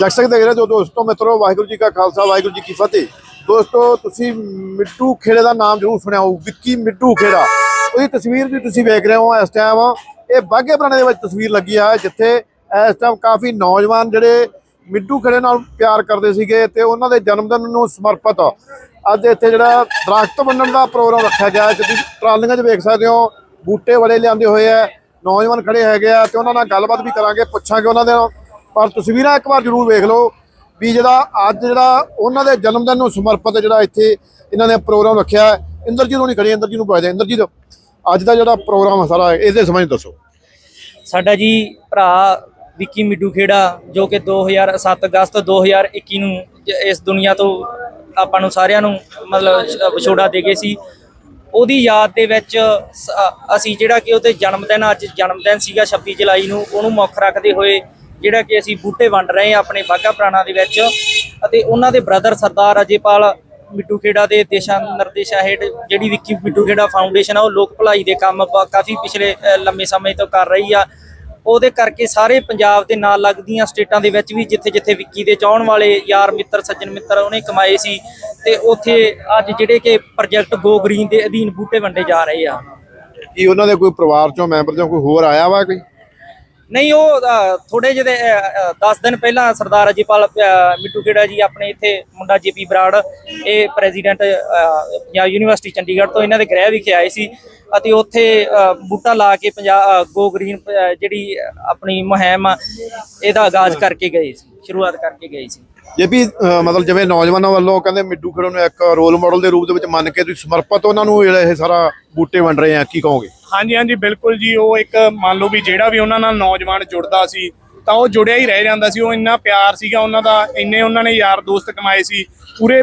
ਦਰਸ਼ਕ ਦੇਖ ਰਹੇ ਹੋ ਦੋਸਤੋ, ਮਿੱਤਰੋ, ਵਾਹਿਗੁਰੂ ਜੀ ਕਾ ਖਾਲਸਾ, ਵਾਹਿਗੁਰੂ ਜੀ ਕੀ ਫਤਿਹ। ਦੋਸਤੋ, ਤੁਸੀਂ ਮਿੱਟੂ ਖੇੜੇ ਦਾ ਨਾਮ ਜ਼ਰੂਰ ਸੁਣਿਆ ਹੋਊ, ਵਿੱਕੀ ਮਿੱਟੂ ਖੇੜਾ। ਉਹਦੀ ਤਸਵੀਰ ਵੀ ਤੁਸੀਂ ਵੇਖ ਰਹੇ ਹੋ ਇਸ ਟਾਈਮ ਇਹ ਬਾਗੇ ਪੁਰਾਣੇ ਦੇ ਵਿੱਚ ਤਸਵੀਰ ਲੱਗੀ ਆ, ਜਿੱਥੇ ਇਸ ਟਾਈਮ ਕਾਫੀ ਨੌਜਵਾਨ ਜਿਹੜੇ ਮਿੱਟੂ ਖੇੜੇ ਨਾਲ ਪਿਆਰ ਕਰਦੇ ਸੀਗੇ ਤੇ ਉਹਨਾਂ ਦੇ ਜਨਮ ਦਿਨ ਨੂੰ ਸਮਰਪਿਤ। ਅੱਜ ਇੱਥੇ ਜਿਹੜਾ ਦਰਖਤ ਵੰਡਣ ਦਾ ਪ੍ਰੋਗਰਾਮ ਰੱਖਿਆ ਗਿਆ ਹੈ। ਟਰਾਲੀਆਂ 'ਚ ਵੇਖ ਸਕਦੇ ਹੋ, ਬੂਟੇ ਬੜੇ ਲਿਆਂਦੇ ਹੋਏ ਆ, ਨੌਜਵਾਨ ਖੜੇ ਹੈਗੇ ਆ ਤੇ ਉਹਨਾਂ ਨਾਲ ਗੱਲਬਾਤ ਵੀ ਕਰਾਂਗੇ, ਪੁੱਛਾਂਗੇ ਉਹਨਾਂ ਦੇ ਪਰ ਤਸਵੀਰਾਂ ਇੱਕ ਵਾਰ ਜ਼ਰੂਰ ਵੇਖ ਲਓ ਵੀ ਜਿਹੜਾ ਅੱਜ ਜਿਹੜਾ ਉਹਨਾਂ ਦੇ ਜਨਮ ਦਿਨ ਨੂੰ ਸਮਰਪਿਤ ਜਿਹੜਾ ਇੱਥੇ ਇਹਨਾਂ ਨੇ ਪ੍ਰੋਗਰਾਮ ਰੱਖਿਆ ਇੰਦਰਜੀਤ ਹੋਣੀ ਖੜੀ ਇੰਦਰਜੀਤ ਨੂੰ ਪੁੱਛਦੇ ਇੰਦਰਜੀਤ, ਅੱਜ ਦਾ ਜਿਹੜਾ ਪ੍ਰੋਗਰਾਮ ਹੈ ਸਾਰਾ ਇਹਦੇ ਸਮਝ ਦੱਸੋ। ਸਾਡਾ ਜੀ ਭਰਾ ਵਿੱਕੀ ਮਿੱਡੂ ਖੇੜਾ, ਜੋ ਕਿ 2007 ਅਗਸਤ 2021 ਨੂੰ ਇਸ ਦੁਨੀਆ ਤੋਂ ਆਪਾਂ ਨੂੰ ਸਾਰਿਆਂ ਨੂੰ ਮਤਲਬ ਵਿਛੋੜਾ ਦੇ ਗਏ ਸੀ। ਉਹਦੀ ਯਾਦ ਦੇ ਵਿੱਚ ਅਸੀਂ ਜਿਹੜਾ ਕਿ ਉਹਦੇ ਜਨਮ ਦਿਨ ਅੱਜ ਜਨਮ ਦਿਨ ਸੀਗਾ 26 ਜੁਲਾਈ ਨੂੰ, ਉਹਨੂੰ ਮੁੱਖ ਰੱਖਦੇ ਹੋਏ ਜਿਹੜਾ ਕਿ ਅਸੀਂ ਬੂਟੇ ਵੰਡ ਰਹੇ ਹਾਂ ਆਪਣੇ ਬਾਗਾ ਪ੍ਰਾਣਾ ਦੇ ਵਿੱਚ ਅਤੇ ਉਹਨਾਂ ਦੇ ਬ੍ਰਦਰ ਸਰਦਾਰ ਅਜੇਪਾਲ ਮਿੱਟੂ ਖੇੜਾ ਦੇ ਦਿਸ਼ਾ ਨਿਰਦੇਸ਼ਾਂ ਹੇਠ ਜਿਹੜੀ ਵਿੱਕੀ ਮਿੱਟੂ ਖੇੜਾ ਫਾਊਂਡੇਸ਼ਨ ਆ, ਉਹ ਲੋਕ ਭਲਾਈ ਦੇ ਕੰਮ ਕਾਫੀ ਪਿਛਲੇ ਲੰਮੇ ਸਮੇਂ ਤੋਂ ਕਰ ਰਹੀ ਆ। ਉਹਦੇ ਕਰਕੇ ਸਾਰੇ ਪੰਜਾਬ ਦੇ ਨਾਲ ਲੱਗਦੀਆਂ ਸਟੇਟਾਂ ਦੇ ਵਿੱਚ ਵੀ ਜਿੱਥੇ ਜਿੱਥੇ ਵਿੱਕੀ ਦੇ ਚਾਹਣ ਵਾਲੇ ਯਾਰ ਮਿੱਤਰ, ਸੱਜਣ ਮਿੱਤਰ ਉਹਨੇ ਕਮਾਏ ਸੀ ਤੇ ਉੱਥੇ ਅੱਜ ਜਿਹੜੇ ਕਿ ਪ੍ਰੋਜੈਕਟ ਗੋ ਗ੍ਰੀਨ ਦੇ ਅਧੀਨ ਬੂਟੇ ਵੰਡੇ ਜਾ ਰਹੇ ਆ। ਕੀ ਉਹਨਾਂ ਦੇ ਕੋਈ ਪਰਿਵਾਰ ਚੋਂ ਮੈਂਬਰ ਚੋਂ ਕੋਈ ਹੋਰ ਆਇਆ ਵਾ ਕੋਈ? ਨਹੀਂ ਉਹ ਥੋੜੇ ਜਿਹੇ 10 ਦਿਨ ਪਹਿਲਾਂ ਸਰਦਾਰ ਅਜੀਪਾਲ ਮਿੱਟੂ ਖੇੜਾ ਜੀ ਆਪਣੇ ਇੱਥੇ ਮੁੰਡਾ ਜੀਪੀ ਬਰਾੜ ਇਹ ਪ੍ਰੈਜ਼ੀਡੈਂਟ ਪੰਜਾਬ ਯੂਨੀਵਰਸਿਟੀ ਚੰਡੀਗੜ੍ਹ ਤੋਂ ਇਹਨਾਂ ਦੇ ਗ੍ਰਹਿ ਵਿਖੇ ਆਏ ਸੀ ਅਤੇ ਉੱਥੇ ਬੂਟਾ ਲਾ ਕੇ ਪੰਜਾਬ ਗੋ ਗ੍ਰੀਨ ਜਿਹੜੀ ਆਪਣੀ ਮੁਹਿੰਮ ਇਹਦਾ ਆਗਾਜ਼ ਕਰਕੇ ਗਏ ਸੀ ਸ਼ੁਰੂਆਤ ਕਰਕੇ ਗਏ ਸੀ। ਜੇ ਵੀ ਮਤਲਬ ਜਿਵੇਂ ਨੌਜਵਾਨਾਂ ਵੱਲੋਂ ਕਹਿੰਦੇ ਮਿੱਡੂ ਖੇੜੇ ਨੂੰ ਇੱਕ ਰੋਲ ਮਾਡਲ ਦੇ ਰੂਪ ਦੇ ਵਿੱਚ ਮੰਨ ਕੇ ਤੁਸੀਂ ਸਮਰਪਿਤ ਉਹਨਾਂ ਨੂੰ ਜਿਹੜਾ ਇਹ ਸਾਰਾ ਬੂਟੇ ਵੰਡ ਰਹੇ ਆ ਕੀ ਕਹੋਗੇ? ਹਾਂਜੀ ਹਾਂਜੀ, ਬਿਲਕੁਲ ਜੀ, ਉਹ ਇੱਕ ਮੰਨ ਲਓ ਵੀ ਜਿਹੜਾ ਵੀ ਉਹਨਾਂ ਨਾਲ ਨੌਜਵਾਨ ਜੁੜਦਾ ਸੀ, ਤਾਂ ਉਹ ਜੁੜਿਆ ਹੀ ਰਹਿ ਜਾਂਦਾ ਸੀ, ਉਹ ਇੰਨਾ ਪਿਆਰ ਸੀਗਾ ਉਹਨਾਂ ਦਾ, ਇੰਨੇ ਉਹਨਾਂ ਨੇ ਯਾਰ ਦੋਸਤ ਕਮਾਏ ਸੀ, ਪੂਰੇ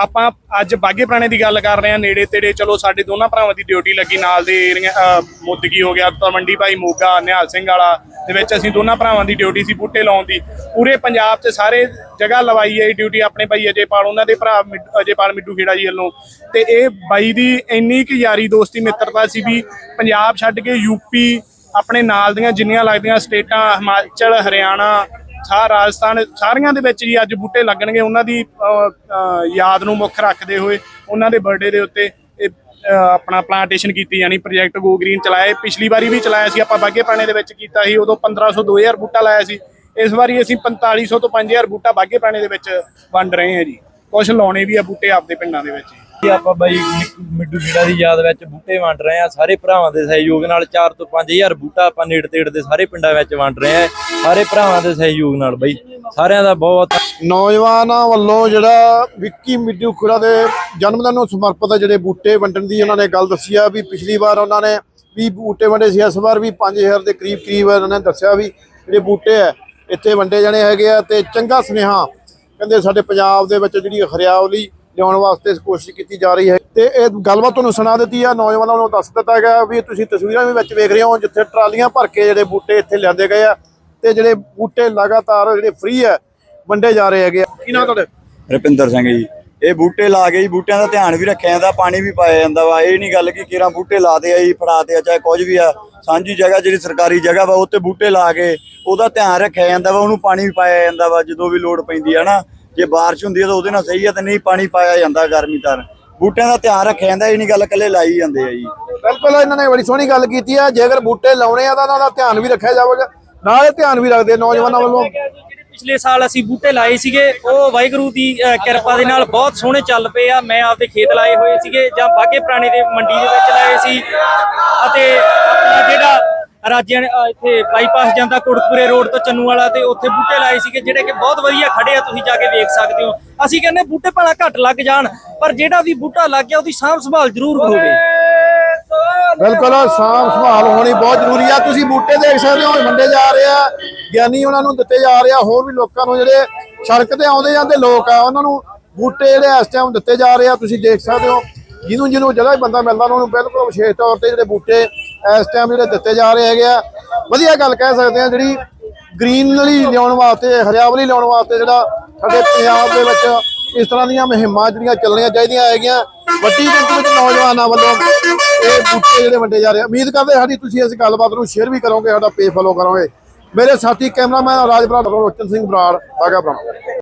ਆਪਾਂ ਅੱਜ ਬਾਗੇ ਪੁਰਾਣੇ ਦੀ ਗੱਲ ਕਰ ਰਹੇ ਹਾਂ, ਨੇੜੇ ਤੇੜੇ, ਚਲੋ ਸਾਡੇ ਦੋਨਾਂ ਭਰਾਵਾਂ ਦੀ ਡਿਊਟੀ ਲੱਗੀ ਨਾਲ ਦੇ ਏਰੀਆ ਮੁੱਦਗੀ ਹੋ ਗਿਆ, ਤਲਵੰਡੀ ਭਾਈ ਮੋਗਾ, ਨਿਹਾਲ ਸਿੰਘ ਵਾਲਾ, ਦੇ ਵਿੱਚ ਅਸੀਂ ਦੋਨਾਂ ਭਰਾਵਾਂ ਦੀ ਡਿਊਟੀ ਸੀ ਬੂਟੇ ਲਾਉਣ ਦੀ। ਪੂਰੇ ਪੰਜਾਬ 'ਚ ਸਾਰੇ ਜਗ੍ਹਾ ਲਵਾਈ ਹੈ ਇਹ ਡਿਊਟੀ ਆਪਣੇ ਭਾਈ ਅਜੇਪਾਲ, ਉਹਨਾਂ ਦੇ ਭਰਾ ਮਿੱਡ- ਅਜੇਪਾਲ ਮਿੱਡੂ ਖੇੜਾ ਜੀ ਵੱਲੋਂ। ਤੇ ਇਹ ਬਾਈ ਦੀ ਇੰਨੀ ਕਿ ਯਾਰੀ ਦੋਸਤੀ, ਮਿੱਤਰਤਾ ਸੀ ਵੀ ਪੰਜਾਬ ਛੱਡ ਕੇ ਯੂਪੀ ਆਪਣੇ ਨਾਲ ਦੀਆਂ ਜਿੰਨੀਆਂ ਲੱਗਦੀਆਂ ਸਟੇਟਾਂ, ਹਿਮਾਚਲ, ਹਰਿਆਣਾ ਸਾਰ ਰਾਜਸਥਾਨ ਸਾਰੀਆਂ ਦੇ ਵਿੱਚ ਜੀ ਅੱਜ ਬੂਟੇ ਲੱਗਣਗੇ। ਉਹਨਾਂ ਦੀ ਅਹ, ਯਾਦ ਨੂੰ ਮੁੱਖ ਰੱਖਦੇ ਹੋਏ ਉਹਨਾਂ ਦੇ ਬਰਥਡੇ ਦੇ ਉੱਤੇ ਇਹ ਅਹ, ਆਪਣਾ ਪਲਾਂਟੇਸ਼ਨ ਕੀਤੀ ਜਾਣੀ ਪ੍ਰੋਜੈਕਟ ਗੋ ਗ੍ਰੀਨ ਚਲਾਏ। ਪਿਛਲੀ ਵਾਰੀ ਵੀ ਚਲਾਇਆ ਸੀ ਆਪਾਂ ਬਾਗੇ ਪਾਣੇ ਦੇ ਵਿੱਚ ਕੀਤਾ ਸੀ ਉਦੋਂ 1500 2000 ਬੂਟਾ ਲਾਇਆ ਸੀ। ਇਸ ਵਾਰੀ ਅਸੀਂ 4500 ਤੋਂ 5000 ਬੂਟਾ ਬਾਗੇ ਪਾਣੇ ਦੇ ਵਿੱਚ ਵੰਡ ਰਹੇ ਹਾਂ ਜੀ। ਕੁਝ ਲਾਉਣੇ ਵੀ ਆ ਬੂਟੇ ਆਪਦੇ ਪਿੰਡਾਂ ਦੇ ਵਿੱਚ। ਆਪਾਂ ਬਾਈ ਮਿ- ਮਿੱਡੂ ਖੇੜਾ ਦੀ ਯਾਦ ਵਿੱਚ ਬੂਟੇ ਵੰਡ ਰਹੇ ਆ ਸਾਰੇ ਭਰਾਵਾਂ ਦੇ ਸਹਿਯੋਗ ਨਾਲ 4 ਤੋਂ 5000 ਬੂਟਾ ਆਪਾਂ ਨੇੜੇ ਤੇੜੇ ਦੇ ਸਾਰੇ ਪਿੰਡਾਂ ਵਿੱਚ ਵੰਡ ਰਹੇ ਆ ਸਾਰੇ ਭਰਾਵਾਂ ਦੇ ਸਹਿਯੋਗ ਨਾਲ ਬਾਈ। ਸਾਰਿਆਂ ਦਾ ਬਹੁਤ ਨੌਜਵਾਨਾਂ ਵੱਲੋਂ ਜਿਹੜਾ ਵਿੱਕੀ ਮਿੱਡੂ ਖੁਰਾ ਦੇ ਜਨਮ ਦਿਨ ਨੂੰ ਸਮਰਪਿਤ ਜਿਹੜੇ ਬੂਟੇ ਵੰਡਣ ਦੀ ਉਹਨਾਂ ਨੇ ਗੱਲ ਦੱਸੀ ਆ ਵੀ ਪਿਛਲੀ ਵਾਰ ਉਹਨਾਂ ਨੇ ਵੀ ਬੂਟੇ ਵੰਡੇ ਸੀ, ਇਸ ਵਾਰ ਵੀ 5000 ਦੇ ਕਰੀਬ ਕਰੀਬ ਉਹਨਾਂ ਨੇ ਦੱਸਿਆ ਵੀ ਜਿਹੜੇ ਬੂਟੇ ਆ, ਇੱਥੇ ਵੰਡੇ ਜਾਣੇ ਹੈਗੇ ਆ ਤੇ ਚੰਗਾ ਸੁਨੇਹਾ ਕਹਿੰਦੇ ਸਾਡੇ ਪੰਜਾਬ ਦੇ ਵਿੱਚ ਜਿਹੜੀ ਹਰਿਆਵਲੀ ਲਿਆਉਣ ਵਾਸਤੇ ਕੋਸ਼ਿਸ਼ ਕੀਤੀ ਜਾ ਰਹੀ ਹੈ। ਤੇ ਇਹ ਗੱਲਬਾਤ ਤੁਹਾਨੂੰ ਸੁਣਾ ਦਿੱਤੀ ਆ, ਨੌਜਵਾਨਾਂ ਨੂੰ ਦੱਸ ਦਿੱਤਾ ਗਿਆ ਵੀ ਤੁਸੀਂ ਤਸਵੀਰਾਂ ਵੀ ਵਿੱਚ ਵੇਖ ਰਹੇ ਹੋ, ਜਿੱਥੇ ਟਰਾਲੀਆਂ ਭਰ ਕੇ ਜਿਹੜੇ ਬੂਟੇ ਇੱਥੇ ਲਿਆਂਦੇ ਗਏ ਆ ਤੇ ਜਿਹੜੇ ਬੂਟੇ ਲਗਾਤਾਰ ਜਿਹੜੇ ਫ੍ਰੀ ਆ, ਵੰਡੇ ਜਾ ਰਹੇ ਹੈਗੇ ਆ। ਕੀ ਨਾਮ ਤੁਹਾਡੇ? ਰੁਪਿੰਦਰ ਸਿੰਘ ਜੀ। ਇਹ ਬੂਟੇ ਲਾ ਕੇ ਜੀ, ਬੂਟਿਆਂ ਦਾ ਧਿਆਨ ਵੀ ਰੱਖਿਆ ਜਾਂਦਾ, ਪਾਣੀ ਵੀ ਪਾਇਆ ਜਾਂਦਾ ਵਾ। ਇਹ ਨਹੀਂ ਗੱਲ ਕਿ ਕਿਰਾਂ ਬੂਟੇ ਲਾਦੇ ਆ ਜੀ ਫੜਾਤੇ ਆ, ਚਾਹੇ ਕੁਝ ਵੀ ਆ। ਸਾਂਝੀ ਜਗ੍ਹਾ, ਜਿਹੜੀ ਸਰਕਾਰੀ ਜਗ੍ਹਾ ਵਾ ਉੱਤੇ ਬੂਟੇ ਲਾ ਕੇ ਉਹਦਾ ਧਿਆਨ ਰੱਖਿਆ ਜਾਂਦਾ ਵਾ, ਉਹਨੂੰ ਪਾਣੀ ਵੀ ਪਾਇਆ ਜਾਂਦਾ ਵਾ, ਜਦੋਂ ਵੀ ਲੋੜ ਪੈਂਦੀ ਆ ਨਾ। ਜੇ ਬਾਰਿਸ਼ ਹੁੰਦੀ ਆ ਤਾਂ ਉਹਦੇ ਨਾਲ ਸਹੀ ਆ ਤੇ ਨਹੀਂ ਪਾਣੀ ਪਾਇਆ ਜਾਂਦਾ ਗਰਮੀ ਤਰ ਬੂਟਿਆਂ ਦਾ ਧਿਆਨ ਰੱਖਿਆ ਜਾਂਦਾ ਇਹ ਨਹੀਂ ਗੱਲ ਇਕੱਲੇ ਲਾਈ ਜਾਂਦੇ ਆ ਜੀ। ਬਿਲਕੁਲ ਇਹਨਾਂ ਨੇ ਬੜੀ ਸੋਹਣੀ ਗੱਲ ਕੀਤੀ ਆ। ਜੇਕਰ ਬੂਟੇ ਲਾਉਣੇ ਆ ਤਾਂ ਉਹਨਾਂ ਦਾ ਧਿਆਨ ਵੀ ਰੱਖਿਆ ਜਾਵੇਗਾ। ਨਾਲੇ ਧਿਆਨ ਵੀ ਰੱਖਦੇ ਨੌਜਵਾਨਾਂ ਵੱਲੋਂ। ਜਿਹੜੇ ਪਿਛਲੇ ਸਾਲ ਅਸੀਂ ਬੂਟੇ ਲਾਏ ਸੀਗੇ ਉਹ ਵਾਹਿਗੁਰੂ ਦੀ ਕਿਰਪਾ ਦੇ ਨਾਲ ਬਹੁਤ ਸੋਹਣੇ ਚੱਲ ਪਏ ਆ। ਮੈਂ ਆਪਦੇ ਖੇਤ ਲਾਏ ਹੋਏ ਸੀਗੇ ਜਾਂ ਬਾਗੇ ਪੁਰਾਣੇ ਦੇ ਮੰਡੀ ਦੇ ਵਿੱਚ ਲਾਏ ਸੀ। ਅਤੇ ਜਿਹੜਾ ਰਾਜਿਆਂ ਇੱਥੇ ਬਾਈਪਾਸ ਜਾਂਦਾ ਕੋਟਕਪੂਰੇ ਰੋਡ ਤੋਂ ਚੰਨੂ ਵਾਲਾ ਤੇ ਉੱਥੇ ਬੂਟੇ ਲਾਏ ਸੀਗੇ ਜਿਹੜੇ ਕਿ ਬਹੁਤ ਵਧੀਆ ਖੜੇ ਆ ਤੁਸੀਂ ਜਾ ਕੇ ਵੇਖ ਸਕਦੇ ਹੋ। ਅਸੀਂ ਕਹਿੰਦੇ ਬੂਟੇ ਭਲਾ ਘੱਟ ਲੱਗ ਜਾਣ ਪਰ ਜਿਹੜਾ ਵੀ ਬੂਟਾ ਲੱਗ ਗਿਆ ਉਹਦੀ ਸਾਂਭ ਸੰਭਾਲ ਜ਼ਰੂਰ ਹੋਵੇ। ਬਿਲਕੁਲ ਸਾਂਭ ਸੰਭਾਲ ਹੋਣੀ ਬਹੁਤ ਜ਼ਰੂਰੀ ਆ। ਤੁਸੀਂ ਬੂਟੇ ਦੇਖ ਸਕਦੇ ਹੋ ਵੰਡੇ ਜਾ ਰਹੇ ਆ ਗਿਆਨੀ ਉਹਨਾਂ ਨੂੰ ਦਿੱਤੇ ਜਾ ਰਹੇ ਆ ਹੋਰ ਵੀ ਲੋਕਾਂ ਨੂੰ ਜਿਹੜੇ ਸੜਕ ਤੇ ਆਉਂਦੇ ਜਾਂਦੇ ਲੋਕ ਆ ਉਹਨਾਂ ਨੂੰ ਬੂਟੇ ਜਿਹੜੇ ਇਸ ਟਾਈਮ ਦਿੱਤੇ ਜਾ ਰਹੇ ਆ। ਤੁਸੀਂ ਦੇਖ ਸਕਦੇ ਹੋ ਜਿਹਨੂੰ ਜਿਹਨੂੰ ਵੀ ਬੰਦਾ ਮਿਲਦਾ ਉਹਨਾਂ ਨੂੰ ਬਿਲਕੁਲ ਵਿਸ਼ੇਸ਼ ਤੌਰ ਤੇ ਜਿਹੜੇ ਬੂਟੇ ਇਸ ਟਾਈਮ ਜਿਹੜੇ ਦਿੱਤੇ ਜਾ ਰਹੇ ਹੈਗੇ ਆ, ਵਧੀਆ ਗੱਲ ਕਹਿ ਸਕਦੇ ਆ, ਜਿਹੜੀ ਗ੍ਰੀਨਰੀ ਲਿਆਉਣ ਵਾਸਤੇ, ਹਰਿਆਵਲੀ ਲਿਆਉਣ ਵਾਸਤੇ ਜਿਹੜਾ ਸਾਡੇ ਪੰਜਾਬ ਦੇ ਵਿੱਚ ਇਸ ਤਰ੍ਹਾਂ ਦੀਆਂ ਮੁਹਿੰਮਾਂ ਜਿਹੜੀਆਂ ਚੱਲਣੀਆਂ ਚਾਹੀਦੀਆਂ ਹੈਗੀਆਂ, ਵੱਡੀ ਗਿਣਤੀ ਵਿੱਚ ਨੌਜਵਾਨਾਂ ਵੱਲੋਂ ਇਹ ਬੂਟੇ ਜਿਹੜੇ ਵੰਡੇ ਜਾ ਰਹੇ ਉਮੀਦ ਕਰਦੇ ਸਾਡੀ ਤੁਸੀਂ ਇਸ ਗੱਲਬਾਤ ਨੂੰ ਸ਼ੇਅਰ ਵੀ ਕਰੋਗੇ, ਸਾਡਾ ਪੇਜ ਫੋਲੋ ਕਰੋਗੇ। ਮੇਰੇ ਸਾਥੀ ਕੈਮਰਾਮੈਨ ਰਾਜ ਬਰਾੜ ਰੋਚਨ ਸਿੰਘ ਬਰਾੜ ਬਾਗਾ ਬਰਾੜ